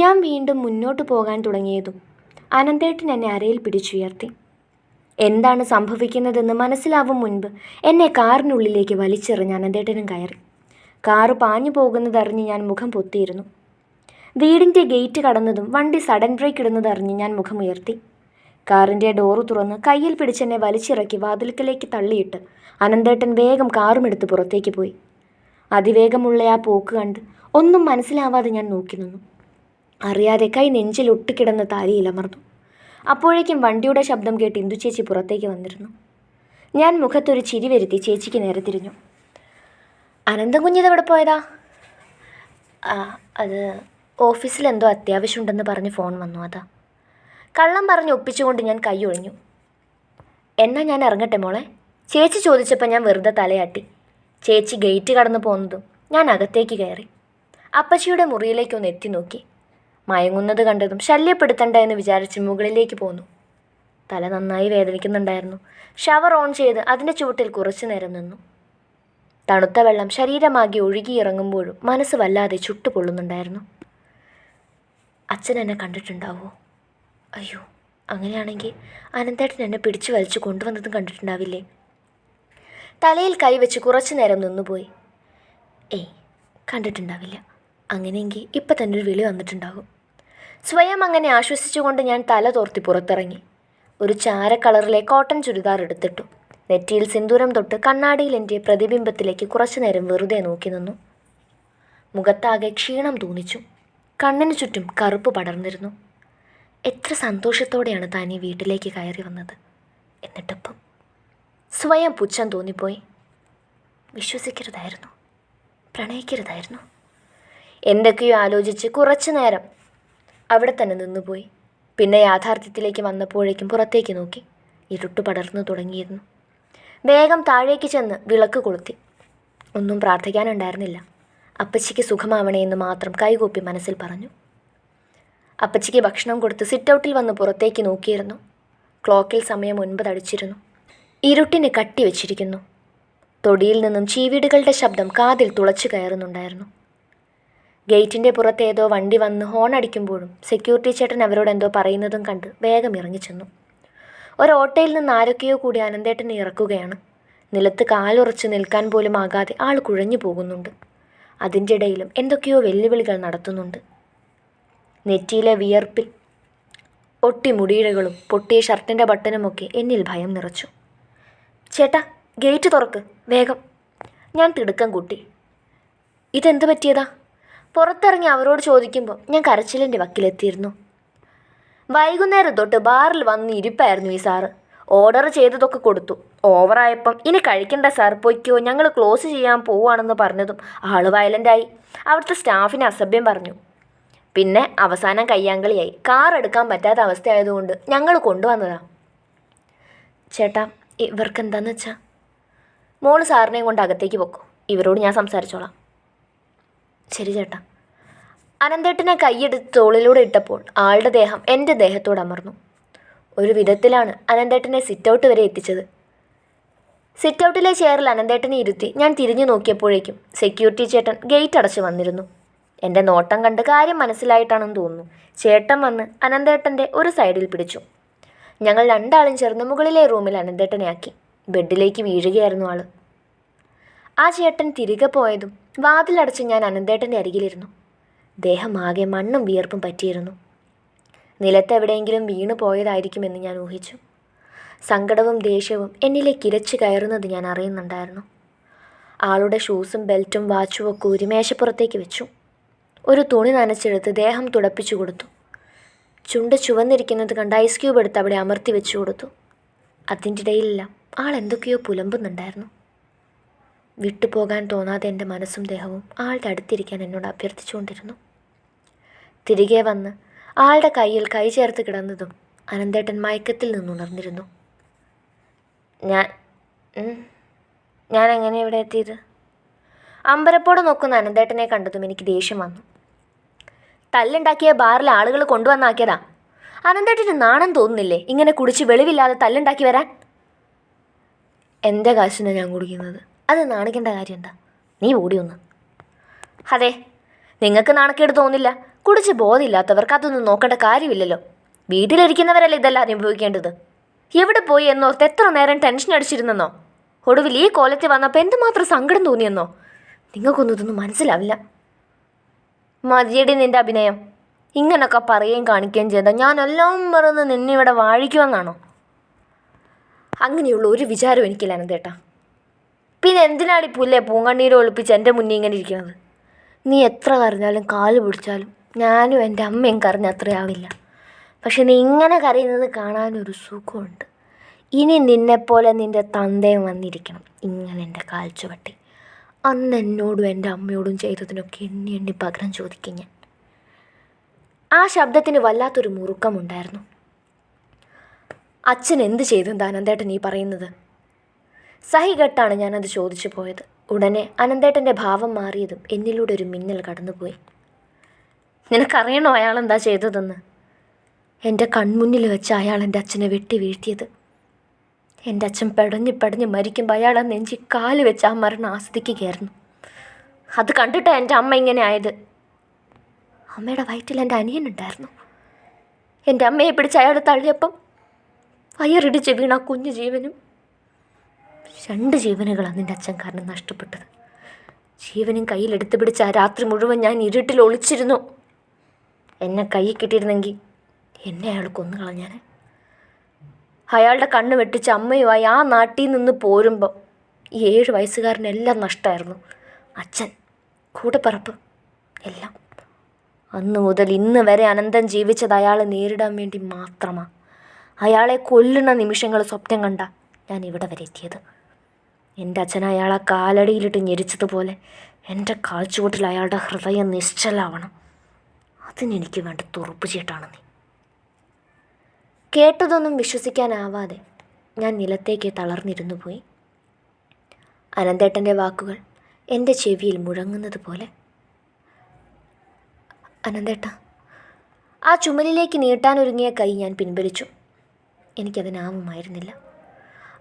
ഞാൻ വീണ്ടും മുന്നോട്ട് പോകാൻ തുടങ്ങിയതും അനന്തേട്ടൻ എന്നെ അരയിൽ പിടിച്ചുയർത്തി. എന്താണ് സംഭവിക്കുന്നതെന്ന് മനസ്സിലാവും മുൻപ് എന്നെ കാറിനുള്ളിലേക്ക് വലിച്ചെറിഞ്ഞ് അനന്തേട്ടനും കയറി. കാറ് പാഞ്ഞു പോകുന്നതറിഞ്ഞ് ഞാൻ മുഖം പൊത്തിയിരുന്നു. വീടിന്റെ ഗേറ്റ് കടന്നതും വണ്ടി സഡൻ ബ്രേക്ക് ഇടുന്നതറിഞ്ഞ് ഞാൻ മുഖമുയർത്തി കാറിന്റെ ഡോറ് തുറന്ന് കയ്യിൽ പിടിച്ചെന്നെ വലിച്ചിറക്കി വാതിൽക്കലേക്ക് തള്ളിയിട്ട് അനന്തേട്ടൻ വേഗം കാറുമെടുത്ത് പുറത്തേക്ക് പോയി. അതിവേഗമുള്ള ആ പോക്ക് കണ്ട് ഒന്നും മനസ്സിലാവാതെ ഞാൻ നോക്കി നിന്നു. അറിയാതെ കൈ നെഞ്ചിൽ ഒട്ടിക്കിടന്ന താലിയിൽ അമർന്നു. അപ്പോഴേക്കും വണ്ടിയുടെ ശബ്ദം കേട്ട് ഇന്ദു ചേച്ചി പുറത്തേക്ക് വന്നിരുന്നു. ഞാൻ മുഖത്തൊരു ചിരി വരുത്തി ചേച്ചിക്ക് നേരെ തിരിഞ്ഞു. അനന്തം കുഞ്ഞിത് എവിടെ പോയതാ? അത് ഓഫീസിൽ എന്തോ അത്യാവശ്യമുണ്ടെന്ന് പറഞ്ഞ് ഫോൺ വന്നു അതാ. കള്ളം പറഞ്ഞ് ഒപ്പിച്ചുകൊണ്ട് ഞാൻ കൈ ഒഴിഞ്ഞു. എന്നാ ഞാൻ ഇറങ്ങട്ടെ മോളെ? ചേച്ചി ചോദിച്ചപ്പോൾ ഞാൻ വെറുതെ തലയാട്ടി. ചേച്ചി ഗേറ്റ് കടന്നു പോകുന്നതും ഞാൻ അകത്തേക്ക് കയറി. അപ്പച്ചിയുടെ മുറിയിലേക്കൊന്ന് എത്തി നോക്കി. മയങ്ങുന്നത് കണ്ടതും ശല്യപ്പെടുത്തണ്ട എന്ന് വിചാരിച്ച് മുകളിലേക്ക് പോന്നു. തല നന്നായി വേദനിക്കുന്നുണ്ടായിരുന്നു. ഷവർ ഓൺ ചെയ്ത് അതിന്റെ ചുവട്ടിൽ കുറച്ചു നേരം നിന്നു. തണുത്ത വെള്ളം ശരീരമാകെ ഒഴുകിയിറങ്ങുമ്പോഴും മനസ്സ് വല്ലാതെ ചുട്ടുപൊള്ളുന്നുണ്ടായിരുന്നു. അച്ഛൻ എന്നെ കണ്ടിട്ടുണ്ടാവോ? അയ്യോ അങ്ങനെയാണെങ്കിൽ അനന്തേട്ടൻ എന്നെ പിടിച്ചു വലിച്ചു കൊണ്ടുവന്നതും കണ്ടിട്ടുണ്ടാവില്ലേ? തലയിൽ കൈവച്ച് കുറച്ചു നേരം നിന്നുപോയി. ഏയ് കണ്ടിട്ടുണ്ടാവില്ല. അങ്ങനെയെങ്കിൽ ഇപ്പം തന്നെ ഒരു വിളി വന്നിട്ടുണ്ടാകും. സ്വയം അങ്ങനെ ആശ്വസിച്ചുകൊണ്ട് ഞാൻ തല തോർത്തി പുറത്തിറങ്ങി. ഒരു ചാര കളറിലെ കോട്ടൺ ചുരിദാർ എടുത്തിട്ടു. നെറ്റിയിൽ സിന്ദൂരം തൊട്ട് കണ്ണാടിയിൽ എന്റെ പ്രതിബിംബത്തിലേക്ക് കുറച്ചു നേരം വെറുതെ നോക്കി നിന്നു. മുഖത്താകെ ക്ഷീണം തോന്നിച്ചു. കണ്ണിന് ചുറ്റും കറുപ്പ് പടർന്നിരുന്നു. എത്ര സന്തോഷത്തോടെയാണ് താൻ ഈ വീട്ടിലേക്ക് കയറി വന്നത്? എന്നിട്ടപ്പം സ്വയം പുച്ഛം തോന്നിപ്പോയി. വിശ്വസിക്കരുതായിരുന്നു. പ്രണയിക്കരുതായിരുന്നു. എന്തൊക്കെയോ ആലോചിച്ച് കുറച്ചു നേരം അവിടെ തന്നെ നിന്നുപോയി. പിന്നെ യാഥാർത്ഥ്യത്തിലേക്ക് വന്നപ്പോഴേക്കും പുറത്തേക്ക് നോക്കി. ഇരുട്ട് പടർന്നു തുടങ്ങിയിരുന്നു. വേഗം താഴേക്ക് ചെന്ന് വിളക്ക് കൊളുത്തി. ഒന്നും പ്രാർത്ഥിക്കാനുണ്ടായിരുന്നില്ല. അപ്പച്ചിക്ക് സുഖമാവണേ എന്ന് മാത്രം കൈകൂപ്പി മനസ്സിൽ പറഞ്ഞു. അപ്പച്ചിക്ക് ഭക്ഷണം കൊടുത്ത് സിറ്റൗട്ടിൽ വന്ന് പുറത്തേക്ക് നോക്കിയിരുന്നു. ക്ലോക്കിൽ സമയം ഒൻപത് അടിച്ചിരുന്നു. ഇരുട്ടിന് കട്ടി വെച്ചിരിക്കുന്നു തൊടിയിൽ നിന്നും ചീവീടുകളുടെ ശബ്ദം കാതിൽ തുളച്ചു കയറുന്നുണ്ടായിരുന്നു. ഗേറ്റിന്റെ പുറത്ത് ഏതോ വണ്ടി വന്ന് ഹോൺ അടിക്കുമ്പോഴും സെക്യൂരിറ്റി ചേട്ടൻ അവരോട് എന്തോ പറയുന്നതും കണ്ട് വേഗം ഇറങ്ങിച്ചെന്നു ഒരോട്ടയിൽ നിന്ന് ആരൊക്കെയോ കൂടി അനന്തേട്ടനെ ഇറക്കുകയാണ്. നിലത്ത് കാലുറച്ച് നിൽക്കാൻ പോലും ആകാതെ ആൾ കുഴഞ്ഞു പോകുന്നുണ്ട്. അതിന്റെ ഇടയിലും എന്തൊക്കെയോ വെല്ലുവിളികൾ നടത്തുന്നുണ്ട്. നെറ്റിയിലെ വിയർപ്പിൽ ഒട്ടി മുടിയിഴകളും പൊട്ടിയ ഷർട്ടിന്റെ ബട്ടനുമൊക്കെ എന്നിൽ ഭയം നിറച്ചു. ചേട്ടാ ഗേറ്റ് തുറക്ക് വേഗം. ഞാൻ തിടുക്കം കൂട്ടി. ഇതെന്ത് പറ്റിയതാ? പുറത്തിറങ്ങി അവരോട് ചോദിക്കുമ്പോൾ ഞാൻ കരച്ചിലിന്റെ വക്കിലെത്തിയിരുന്നു. വൈകുന്നേരം തൊട്ട് ബാറിൽ വന്ന് ഇരിപ്പായിരുന്നു ഈ സാറ്. ഓർഡർ ചെയ്തതൊക്കെ കൊടുത്തു. ഓവറായപ്പം ഇനി കഴിക്കണ്ട സാർ പൊയ്ക്കോ ഞങ്ങൾ ക്ലോസ് ചെയ്യാൻ പോവുകയാണെന്ന് പറഞ്ഞതും ആൾ വയലന്റായി അവിടുത്തെ സ്റ്റാഫിന് അസഭ്യം പറഞ്ഞു. പിന്നെ അവസാനം കയ്യാങ്കളിയായി. കാർ എടുക്കാൻ പറ്റാത്ത അവസ്ഥയായതുകൊണ്ട് ഞങ്ങൾ കൊണ്ടുവന്നതാ. ചേട്ടാ ഇവർക്ക് എന്താന്ന് വെച്ചാ? മോൾ സാറിനെയും കൊണ്ട് അകത്തേക്ക് പൊക്കോ. ഇവരോട് ഞാൻ സംസാരിച്ചോളാം. ശരി ചേട്ടാ. അനന്തേട്ടനെ കൈയെടുത്ത് തോളിലൂടെ ഇട്ടപ്പോൾ ആളുടെ ദേഹം എന്റെ ദേഹത്തോട് അമർന്നു. ഒരു വിധത്തിലാണ് അനന്തേട്ടനെ സിറ്റൗട്ട് വരെ എത്തിച്ചത്. സിറ്റൗട്ടിലെ ചെയറിൽ അനന്തേട്ടനെ ഇരുത്തി ഞാൻ തിരിഞ്ഞു നോക്കിയപ്പോഴേക്കും സെക്യൂരിറ്റി ചേട്ടൻ ഗേറ്റ് അടച്ചു വന്നിരുന്നു. എന്റെ നോട്ടം കണ്ട് കാര്യം മനസ്സിലായിട്ടാണെന്ന് തോന്നുന്നു. ചേട്ടൻ വന്ന് അനന്തേട്ടന്റെ ഒരു സൈഡിൽ പിടിച്ചു. ഞങ്ങൾ രണ്ടാളും ചേർന്ന് മുകളിലെ റൂമിൽ അനന്തേട്ടനെ ആക്കി. ബെഡിലേക്ക് വീഴുകയായിരുന്നു ആൾ. ആ ചേട്ടൻ തിരികെ പോയതും വാതിലടച്ച് ഞാൻ അനന്തേട്ടന്റെ അരികിലിരുന്നു. ദേഹം ആകെ മണ്ണും വിയർപ്പും പറ്റിയിരുന്നു. നിലത്തെവിടെയെങ്കിലും വീണു പോയതായിരിക്കുമെന്ന് ഞാൻ ഊഹിച്ചു. സങ്കടവും ദേഷ്യവും എന്നിലേക്ക് ഇരച്ചു കയറുന്നത് ഞാൻ അറിയുന്നുണ്ടായിരുന്നു. ആളുടെ ഷൂസും ബെൽറ്റും വാച്ചും ഒക്കെ ഒരു മേശപ്പുറത്തേക്ക് വെച്ചു. ഒരു തുണി നനച്ചെടുത്ത് ദേഹം തുടപ്പിച്ചു കൊടുത്തു. ചുണ്ട് ചുവന്നിരിക്കുന്നത് കണ്ട് ഐസ് ക്യൂബ് എടുത്ത് അവിടെ അമർത്തി വെച്ചു കൊടുത്തു. അതിന്റെ ഇടയിലെല്ലാം ആൾ എന്തൊക്കെയോ പുലമ്പുന്നുണ്ടായിരുന്നു. വിട്ടുപോകാൻ തോന്നാതെ എന്റെ മനസ്സും ദേഹവും ആളുടെ അടുത്തിരിക്കാൻ എന്നോട് അഭ്യർത്ഥിച്ചുകൊണ്ടിരുന്നു. തിരികെ വന്ന് ആളുടെ കയ്യിൽ കൈ ചേർത്ത് കിടന്നതും അനന്തേട്ടൻ മയക്കത്തിൽ നിന്നുണർന്നിരുന്നു. ഞാൻ ഞാൻ എങ്ങനെ ഇവിടെ എത്തിയത്? അമ്പരപ്പോട് നോക്കുന്ന അനന്തേട്ടനെ കണ്ടതും എനിക്ക് ദേഷ്യം വന്നു. തല്ലുണ്ടാക്കിയ ബാറിൽ ആളുകൾ കൊണ്ടുവന്നാക്കിയതാ അനന്തേട്ടന് നാണം തോന്നുന്നില്ലേ ഇങ്ങനെ കുടിച്ച് വെളിവില്ലാതെ തല്ലുണ്ടാക്കി വരാൻ? എന്റെ കാശിനാണ് ഞാൻ കുടിക്കുന്നത്. അത് നാണിക്കേണ്ട കാര്യം എന്താ നീ ഓടി ഒന്ന് അതെ നിങ്ങൾക്ക് നാണക്കേട് തോന്നില്ല. കുടിച്ച് ബോധമില്ലാത്തവർക്ക് അതൊന്നും നോക്കേണ്ട കാര്യമില്ലല്ലോ. വീട്ടിലിരിക്കുന്നവരല്ലേ ഇതെല്ലാം അനുഭവിക്കേണ്ടത്? എവിടെ പോയി എന്നോർത്ത് എത്ര നേരം ടെൻഷൻ അടിച്ചിരുന്നെന്നോ? ഒടുവിൽ ഈ കോലത്തിൽ വന്നപ്പോൾ എന്തുമാത്രം സങ്കടം തോന്നിയെന്നോ? നിങ്ങൾക്കൊന്നും ഇതൊന്നും മനസ്സിലാവില്ല. മതിയടി നിന്റെ അഭിനയം. ഇങ്ങനൊക്കെ പറയുകയും കാണിക്കുകയും ചെയ്ത ഞാൻ എല്ലാം മറന്ന് നിന്നിവിടെ വാഴിക്കുമെന്നാണോ അങ്ങനെയുള്ള ഒരു വിചാരം എനിക്കില്ല അനന്തേട്ടാ പിന്നെ എന്തിനാണ് ഈ പുല്ലേ പൂങ്കണ്ണീര് ഒളിപ്പിച്ച് എന്റെ മുന്നിൽ ഇങ്ങനെ ഇരിക്കുന്നത്? നീ എത്ര കരഞ്ഞാലും കാൽ പിടിച്ചാലും ഞാനും എന്റെ അമ്മയും കരഞ്ഞ അത്രയാവില്ല പക്ഷെ നീ ഇങ്ങനെ കരയുന്നത് കാണാനൊരു സുഖമുണ്ട്. ഇനി നിന്നെപ്പോലെ നിന്റെ തന്തയും വന്നിരിക്കണം. ഇങ്ങനെ എന്റെ കാൽ ചുവട്ടി. അന്ന് എന്നോടും എന്റെ അമ്മയോടും ചെയ്തതിനൊക്കെ എണ്ണി എണ്ണി പകരം ചോദിക്കും ഞാൻ. ആ ശബ്ദത്തിന് വല്ലാത്തൊരു മുറുക്കമുണ്ടായിരുന്നു. അച്ഛൻ എന്ത് ചെയ്തു അനന്തേട്ടൻ നീ പറയുന്നത്? സഹികെട്ടാണ് ഞാനത് ചോദിച്ചു പോയത്. ഉടനെ അനന്തേട്ടന്റെ ഭാവം മാറിയതും എന്നിലൂടെ ഒരു മിന്നൽ കടന്നുപോയി. നിനക്കറിയണോ അയാൾ എന്താ ചെയ്തതെന്ന്? എന്റെ കൺമുന്നിൽ വെച്ച് അയാൾ എന്റെ അച്ഛനെ വെട്ടി വീഴ്ത്തിയത്. എന്റെ അച്ഛൻ പെടഞ്ഞ് പെടഞ്ഞ് മരിക്കുമ്പോൾ അയാൾ ആ നെഞ്ചി കാൽ വെച്ച് ആ മരണം ആസ്വദിക്കുകയായിരുന്നു. അത് കണ്ടിട്ടാണ് എന്റെ അമ്മ ഇങ്ങനെ ആയത്. അമ്മയുടെ വയറ്റിൽ എന്റെ അനിയനുണ്ടായിരുന്നു എന്റെ അമ്മയെ പിടിച്ച് അയാൾ തള്ളിയപ്പം വയറിടിച്ച് വീണ കുഞ്ഞു ജീവനും രണ്ട് ജീവനുകളാണ് നിന്റെ അച്ഛൻ കാരണം നഷ്ടപ്പെട്ടത്. ജീവനും കയ്യിലെടുത്ത് പിടിച്ച ആ രാത്രി മുഴുവൻ ഞാൻ ഇരുട്ടിൽ ഒളിച്ചിരുന്നു. എന്നെ കൈ കിട്ടിയിരുന്നെങ്കിൽ എന്നെ അയാൾ കൊന്നു കളഞ്ഞാൻ അയാളുടെ കണ്ണ് വെട്ടിച്ച് അമ്മയുമായി ആ നാട്ടിൽ നിന്ന് പോരുമ്പോൾ ഈ ഏഴ് വയസ്സുകാരനെല്ലാം നഷ്ടമായിരുന്നു അച്ഛൻ കൂടെപ്പറപ്പ് എല്ലാം. അന്ന് മുതൽ ഇന്ന് വരെ അനന്തം ജീവിച്ചത് അയാളെ നേരിടാൻ വേണ്ടി മാത്രമാണ് അയാളെ കൊല്ലുന്ന നിമിഷങ്ങൾ സ്വപ്നം കണ്ട ഞാൻ ഇവിടെ വരെ എത്തിയത്. എന്റെ അച്ഛൻ അയാളെ കാലടിയിലിട്ട് ഞെരിച്ചതുപോലെ എന്റെ കാൽച്ചുവട്ടിൽ അയാളുടെ ഹൃദയം നിശ്ചലാവണം അതിനെനിക്ക് വേണ്ട തുറപ്പ് ചീട്ടാണ് നീ. കേട്ടതൊന്നും വിശ്വസിക്കാനാവാതെ ഞാൻ നിലത്തേക്ക് തളർന്നിരുന്നു പോയി. അനന്തേട്ടന്റെ വാക്കുകൾ എന്റെ ചെവിയിൽ മുഴങ്ങുന്നത് പോലെ. അനന്തേട്ട ആ ചുമലിലേക്ക് നീട്ടാനൊരുങ്ങിയ കൈ ഞാൻ പിൻവലിച്ചു. എനിക്കതിനാവുമായിരുന്നില്ല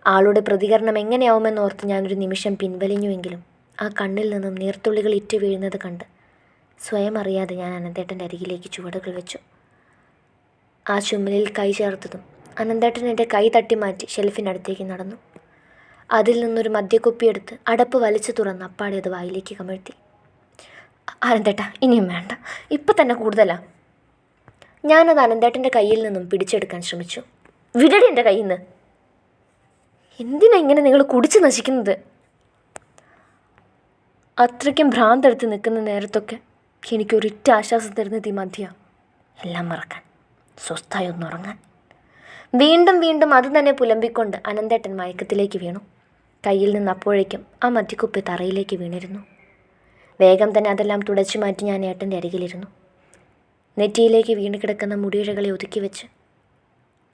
ആളുടെ പ്രതികരണം എങ്ങനെയാവുമെന്ന് എങ്ങനെയാവുമെന്നോർത്ത് ഞാനൊരു നിമിഷം പിൻവലിഞ്ഞുവെങ്കിലും ആ കണ്ണിൽ നിന്നും നീർത്തുള്ളികൾ ഇറ്റു വീഴുന്നത് കണ്ട് സ്വയം അറിയാതെ ഞാൻ അനന്തേട്ടന്റെ അരികിലേക്ക് ചുവടുകൾ വെച്ചു. ആ ചുമലിൽ കൈ ചേർത്തതും അനന്തേട്ടൻ എന്റെ കൈ തട്ടി മാറ്റി ഷെൽഫിനടുത്തേക്ക് നടന്നു. അതിൽ നിന്നൊരു മദ്യക്കുപ്പിയെടുത്ത് അടപ്പ് വലിച്ചു തുറന്ന് അപ്പാടെ അത് വായിലേക്ക് കമഴ്ത്തി. അനന്തേട്ട ഇനിയും വേണ്ട. ഇപ്പം തന്നെ കൂടുതലാ. ഞാനത് അനന്തേട്ടന്റെ കയ്യിൽ നിന്നും പിടിച്ചെടുക്കാൻ ശ്രമിച്ചു. വിടടി എന്റെ കയ്യിൽ നിന്ന് എന്തിനാ ഇങ്ങനെ നിങ്ങൾ കുടിച്ച് നശിക്കുന്നത്? അത്രയ്ക്കും ഭ്രാന്തെടുത്ത് നിൽക്കുന്ന നേരത്തൊക്കെ എനിക്കൊരിറ്റ ആശ്വാസം തരുന്നത് ഈ മധ്യ എല്ലാം മറക്കാൻ സ്വസ്ഥായി ഒന്നുറങ്ങാൻ വീണ്ടും വീണ്ടും അത് തന്നെ പുലമ്പിക്കൊണ്ട് അനന്തേട്ടൻ മയക്കത്തിലേക്ക് വീണു. കയ്യിൽ നിന്ന് അപ്പോഴേക്കും ആ മദ്യക്കുപ്പി തറയിലേക്ക് വീണിരുന്നു. വേഗം തന്നെ അതെല്ലാം തുടച്ചു മാറ്റി ഞാൻ ഏട്ടന്റെ അരികിലിരുന്നു. നെറ്റിയിലേക്ക് വീണ് കിടക്കുന്ന മുടിയിഴകളെ ഒതുക്കി വെച്ച്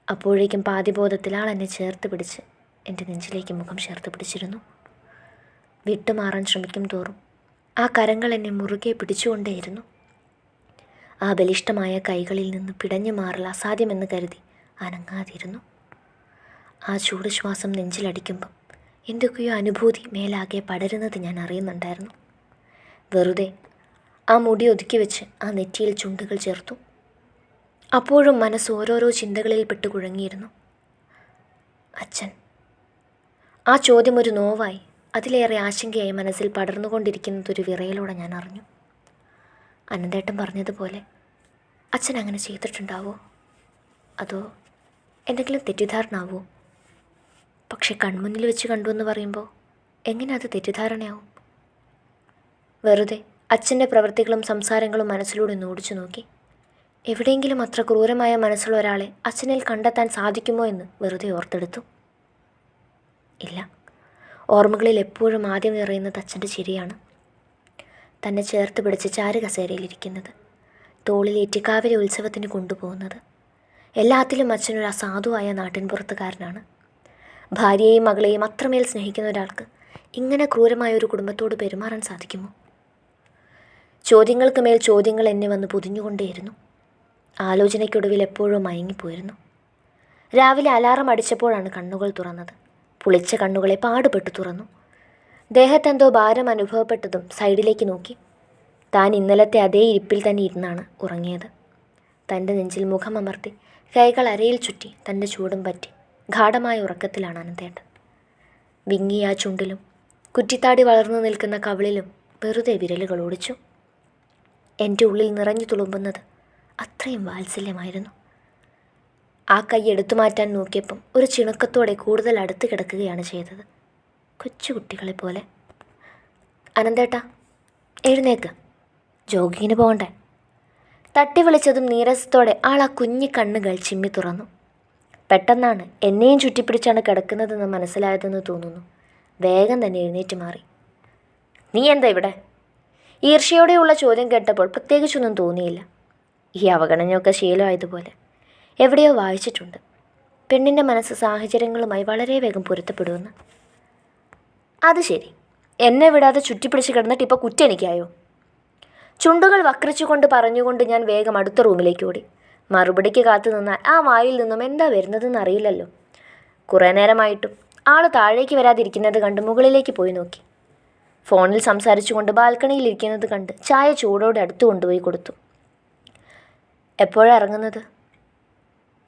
അപ്പോഴേക്കും പാതിബോധത്തിൽ ആൾ എന്നെ ചേർത്ത് പിടിച്ച് എന്റെ നെഞ്ചിലേക്ക് മുഖം ചേർത്ത് പിടിച്ചിരുന്നു. വിട്ടുമാറാൻ ശ്രമിക്കും തോറും ആ കരങ്ങൾ എന്നെ മുറുകെ പിടിച്ചുകൊണ്ടേയിരുന്നു. ആ ബലിഷ്ടമായ കൈകളിൽ നിന്ന് പിടഞ്ഞു മാറൽ അസാധ്യമെന്ന് കരുതി അനങ്ങാതിരുന്നു. ആ ചൂട് ശ്വാസം നെഞ്ചിലടിക്കുമ്പം എന്തൊക്കെയോ അനുഭൂതി മേലാകെ പടരുന്നത് ഞാൻ അറിയുന്നുണ്ടായിരുന്നു. വെറുതെ ആ മുടി ഒതുക്കി വെച്ച് ആ നെറ്റിയിൽ ചുണ്ടുകൾ ചേർത്തു. അപ്പോഴും മനസ്സ് ഓരോരോ ചിന്തകളിൽ പെട്ട് കുഴങ്ങിയിരുന്നു അച്ഛൻ ആ ചോദ്യം ഒരു നോവായി. അതിലേറെ ആശങ്കയായി മനസ്സിൽ പടർന്നുകൊണ്ടിരിക്കുന്നതൊരു വിറയലോടെ ഞാൻ അറിഞ്ഞു. അനന്തേട്ടൻ പറഞ്ഞതുപോലെ അച്ഛൻ അങ്ങനെ ചെയ്തിട്ടുണ്ടാവോ? അതോ എന്തെങ്കിലും തെറ്റിദ്ധാരണാവോ? പക്ഷെ കൺമുന്നിൽ വെച്ച് കണ്ടു എന്ന് പറയുമ്പോൾ എങ്ങനെ അത് തെറ്റിദ്ധാരണയാവും? വെറുതെ അച്ഛന്റെ പ്രവൃത്തികളും സംസാരങ്ങളും മനസ്സിലൂടെ ഒന്ന് ഓടിച്ചു നോക്കി. എവിടെയെങ്കിലും അത്ര ക്രൂരമായ മനസ്സുള്ള ഒരാളെ അച്ഛനിൽ കണ്ടെത്താൻ സാധിക്കുമോ? എന്ന് വെറുതെ ഓർത്തെടുത്തു. ഇല്ല. ഓർമ്മകളിൽ എപ്പോഴും ആദ്യം നിറയുന്നത് അച്ഛന്റെ ചിരിയാണ്. തന്നെ ചേർത്ത് പിടിച്ച് ചാരുകസേരയിലിരിക്കുന്നത് തോളിൽ ഏറ്റിക്കാവിലെ ഉത്സവത്തിന് കൊണ്ടുപോകുന്നത്. എല്ലാത്തിലും അച്ഛനൊരു അസാധുവായ നാട്ടിൻപുറത്തുകാരനാണ്. ഭാര്യയെയും മകളെയും അത്രമേൽ സ്നേഹിക്കുന്ന ഒരാൾക്ക് ഇങ്ങനെ ക്രൂരമായ ഒരു കുടുംബത്തോട് പെരുമാറാൻ സാധിക്കുമോ? ചോദ്യങ്ങൾക്ക് മേൽ ചോദ്യങ്ങൾ എന്നെ വന്ന് പൊതിഞ്ഞുകൊണ്ടേയിരുന്നു. ആലോചനയ്ക്കൊടുവിൽ എപ്പോഴും മയങ്ങിപ്പോയിരുന്നു. രാവിലെ അലാറം അടിച്ചപ്പോഴാണ് കണ്ണുകൾ തുറന്നത്. പുളിച്ച കണ്ണുകളെ പാടുപെട്ടു തുറന്നു. ദേഹത്തെന്തോ ഭാരം അനുഭവപ്പെട്ടതും സൈഡിലേക്ക് നോക്കി. താൻ ഇന്നലത്തെ അതേ ഇരിപ്പിൽ തന്നെ ഇരുന്നാണ് ഉറങ്ങിയത്. തന്റെ നെഞ്ചിൽ മുഖം അമർത്തി കൈകൾ അരയിൽ ചുറ്റി തന്റെ ചൂടും പറ്റി ഗാഠമായ ഉറക്കത്തിലാണ് അനന്തേട്ടൻ. വിങ്ങിയ ആ ചുണ്ടിലും കുറ്റിത്താടി വളർന്നു നിൽക്കുന്ന കവിളിലും വെറുതെ വിരലുകൾ ഓടിച്ചു. എന്റെ ഉള്ളിൽ നിറഞ്ഞു തുളുമ്പുന്നത് അത്രയും വാത്സല്യമായിരുന്നു. ആ കൈ എടുത്തു മാറ്റാൻ നോക്കിയപ്പം ഒരു ചിണക്കത്തോടെ കൂടുതൽ അടുത്ത് കിടക്കുകയാണ് ചെയ്തത്. കൊച്ചുകുട്ടികളെ പോലെ. അനന്തേട്ടാ എഴുന്നേക്ക്. ജോഗിങ്ങിന് പോകണ്ടേ? തട്ടി വിളിച്ചതും നീരസത്തോടെ ആൾ ആ കുഞ്ഞു കണ്ണുകൾ ചിമ്മി തുറന്നു. പെട്ടെന്നാണ് എന്നെയും ചുറ്റിപ്പിടിച്ചാണ് കിടക്കുന്നതെന്ന് മനസ്സിലായതെന്ന് തോന്നുന്നു. വേഗം തന്നെ എഴുന്നേറ്റ് മാറി. നീ എന്താ ഇവിടെ? ഈർഷ്യയോടെയുള്ള ചോദ്യം കേട്ടപ്പോൾ പ്രത്യേകിച്ചൊന്നും തോന്നിയില്ല. ഈ അവഗണനയൊക്കെ ശീലമായതുപോലെ. എവിടെയോ വായിച്ചിട്ടുണ്ട്. പെണ്ണിന്റെ മനസ്സ് സാഹചര്യങ്ങളുമായി വളരെ വേഗം പൊരുത്തപ്പെടുമെന്ന്. അത് ശരി. എന്നെ വിടാതെ ചുറ്റിപ്പിടിച്ച് കിടന്നിട്ട് ഇപ്പോൾ കുറ്റെനിക്കായോ ചുണ്ടുകൾ വക്രിച്ചുകൊണ്ട് പറഞ്ഞുകൊണ്ട് ഞാൻ വേഗം അടുത്ത റൂമിലേക്ക് ഓടി. മറുപടിക്ക് കാത്തു നിന്നാൽ ആ വായിൽ നിന്നും എന്താ വരുന്നതെന്ന് അറിയില്ലല്ലോ. കുറേ നേരമായിട്ടും ആൾ താഴേക്ക് വരാതിരിക്കുന്നത് കണ്ട് മുകളിലേക്ക് പോയി നോക്കി. ഫോണിൽ സംസാരിച്ചുകൊണ്ട് ബാൽക്കണിയിൽ ഇരിക്കുന്നത് കണ്ട് ചായ ചൂടോടെ അടുത്ത് കൊണ്ടുപോയി കൊടുത്തു. എപ്പോഴാണ് ഇറങ്ങുന്നത്?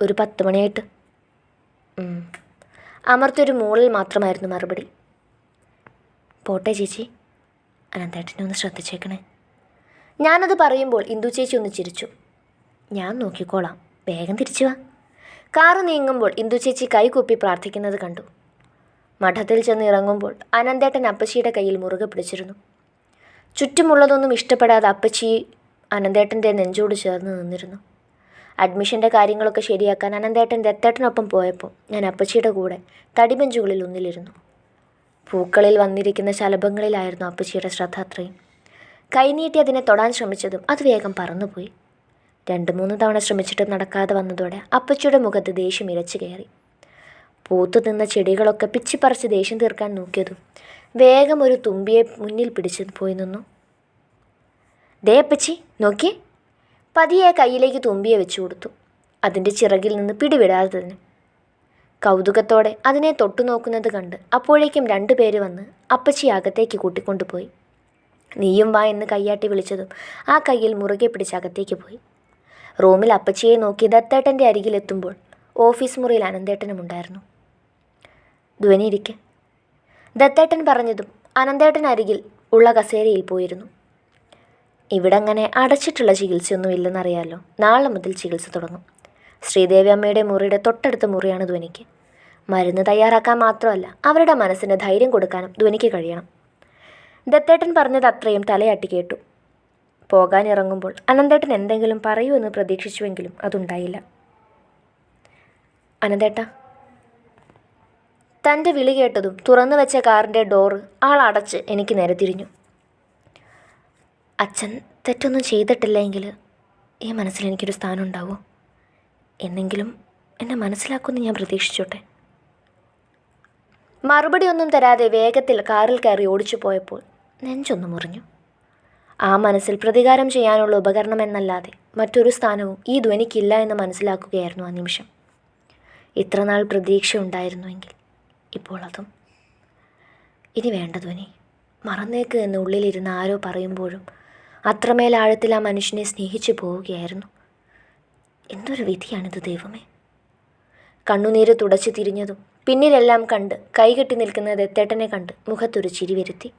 ഒരു പത്ത് മണിയായിട്ട്. അമർത്തൊരു മൂളിൽ മാത്രമായിരുന്നു മറുപടി. പോട്ടെ ചേച്ചി. അനന്തേട്ടനെ ഒന്ന് ശ്രദ്ധിച്ചേക്കണേ. ഞാനത് പറയുമ്പോൾ ഇന്ദു ചേച്ചി ഒന്ന് ചിരിച്ചു. ഞാൻ നോക്കിക്കോളാം. വേഗം തിരിച്ചു വാ. കാറ് നീങ്ങുമ്പോൾ ഇന്ദു ചേച്ചി കൈകൂപ്പി പ്രാർത്ഥിക്കുന്നത് കണ്ടു. മഠത്തിൽ ചെന്ന് ഇറങ്ങുമ്പോൾ അനന്തേട്ടൻ അപ്പച്ചിയുടെ കയ്യിൽ മുറുകെ പിടിച്ചിരുന്നു. ചുറ്റുമുള്ളതൊന്നും ഇഷ്ടപ്പെടാതെ അപ്പച്ചി അനന്തേട്ടന്റെ നെഞ്ചോട് ചേർന്ന് നിന്നിരുന്നു. അഡ്മിഷന്റെ കാര്യങ്ങളൊക്കെ ശരിയാക്കാൻ അനന്തേട്ടൻ ദത്തേട്ടനൊപ്പം പോയപ്പോൾ ഞാൻ അപ്പച്ചിയുടെ കൂടെ തടിബെഞ്ചുകളിൽ ഒന്നിലിരുന്നു. പൂക്കളിൽ വന്നിരിക്കുന്ന ശലഭങ്ങളിലായിരുന്നു അപ്പച്ചിയുടെ ശ്രദ്ധ അത്രയും കൈനീട്ടി അതിനെ തൊടാൻ ശ്രമിച്ചതും അത് വേഗം പറന്നുപോയി. രണ്ട് മൂന്ന് തവണ ശ്രമിച്ചിട്ട് നടക്കാതെ വന്നതോടെ അപ്പച്ചിയുടെ മുഖത്ത് ദേഷ്യം ഇരച്ചു കയറി. പൂത്തു നിന്ന ചെടികളൊക്കെ പിച്ചിപ്പറിച്ച് ദേഷ്യം തീർക്കാൻ നോക്കിയതും വേഗം ഒരു തുമ്പിയെ മുന്നിൽ പിടിച്ച് പോയി നിന്നു. ദേ അപ്പച്ചി നോക്കിയേ. പതിയെ കയ്യിലേക്ക് തുമ്പിയെ വെച്ചു കൊടുത്തു. അതിന്റെ ചിറകിൽ നിന്ന് പിടിവിടാതെ തന്നെ. കൗതുകത്തോടെ അതിനെ തൊട്ടുനോക്കുന്നത് കണ്ട് അപ്പോഴേക്കും രണ്ടുപേര് വന്ന് അപ്പച്ചി അകത്തേക്ക് കൂട്ടിക്കൊണ്ടുപോയി നീയും വാ എന്ന് കയ്യാട്ടി വിളിച്ചതും ആ കയ്യിൽ മുറുകെ പിടിച്ച് അകത്തേക്ക് പോയി. റൂമിൽ അപ്പച്ചിയെ നോക്കി ദത്തേട്ടന്റെ അരികിലെത്തുമ്പോൾ ഓഫീസ് മുറിയിൽ അനന്തേട്ടനും ഉണ്ടായിരുന്നു. ധ്വനിയിരിക്കെ ദത്തേട്ടൻ പറഞ്ഞതും അനന്തേട്ടൻ അരികിൽ ഉള്ള കസേരയിൽ പോയിരുന്നു. ഇവിടെ അങ്ങനെ അടച്ചിട്ടുള്ള ചികിത്സയൊന്നും ഇല്ലെന്നറിയാലോ നാളെ മുതൽ ചികിത്സ തുടങ്ങും. ശ്രീദേവി അമ്മയുടെ മുറിയുടെ തൊട്ടടുത്ത മുറിയാണ് ധ്വനിക്ക്. മരുന്ന് തയ്യാറാക്കാൻ മാത്രമല്ല അവരുടെ മനസ്സിന് ധൈര്യം കൊടുക്കാനും ധ്വനിക്ക് കഴിയണം. ദത്തേട്ടൻ പറഞ്ഞത് അത്രയും തലയാട്ടി കേട്ടു. പോകാനിറങ്ങുമ്പോൾ അനന്തേട്ടൻ എന്തെങ്കിലും പറയുമെന്ന് പ്രതീക്ഷിച്ചുവെങ്കിലും അതുണ്ടായില്ല. അനന്തേട്ട തന്റെ വിളി കേട്ടതും തുറന്നു വെച്ച കാറിന്റെ ഡോറ് ആൾ അടച്ച് എനിക്ക് നേരെ തിരിഞ്ഞു. അച്ഛൻ തെറ്റൊന്നും ചെയ്തിട്ടില്ലെങ്കിൽ ഈ മനസ്സിൽ എനിക്കൊരു സ്ഥാനം ഉണ്ടാവുമോ എന്നെങ്കിലും എന്നെ മനസ്സിലാക്കുമെന്ന് ഞാൻ പ്രതീക്ഷിച്ചോട്ടെ. മറുപടി ഒന്നും തരാതെ വേഗത്തിൽ കാറിൽ കയറി ഓടിച്ചു പോയപ്പോൾ നെഞ്ചൊന്നു മുറിഞ്ഞു. ആ മനസ്സിൽ പ്രതികാരം ചെയ്യാനുള്ള ഉപകരണം എന്നല്ലാതെ മറ്റൊരു സ്ഥാനവും ഈ ധ്വനിക്കില്ല എന്ന് മനസ്സിലാക്കുകയായിരുന്നു ആ നിമിഷം. ഇത്രനാൾ പ്രതീക്ഷ ഉണ്ടായിരുന്നുവെങ്കിൽ ഇപ്പോൾ അതും. ഇനി വേണ്ട ധ്വനി. മറന്നേക്ക് എന്ന് ഉള്ളിലിരുന്ന് ആരോ പറയുമ്പോഴും അത്രമേൽ ആഴത്തിൽ ആ മനുഷ്യനെ സ്നേഹിച്ചു പോവുകയായിരുന്നു. എന്തൊരു വിധിയാണിത് ദൈവമേ. കണ്ണുനീര് തുടച്ചു തിരിഞ്ഞതും പിന്നിലെല്ലാം കണ്ട് കൈകെട്ടി നിൽക്കുന്ന ദത്തേട്ടനെ കണ്ട് മുഖത്തൊരു ചിരി വരുത്തി.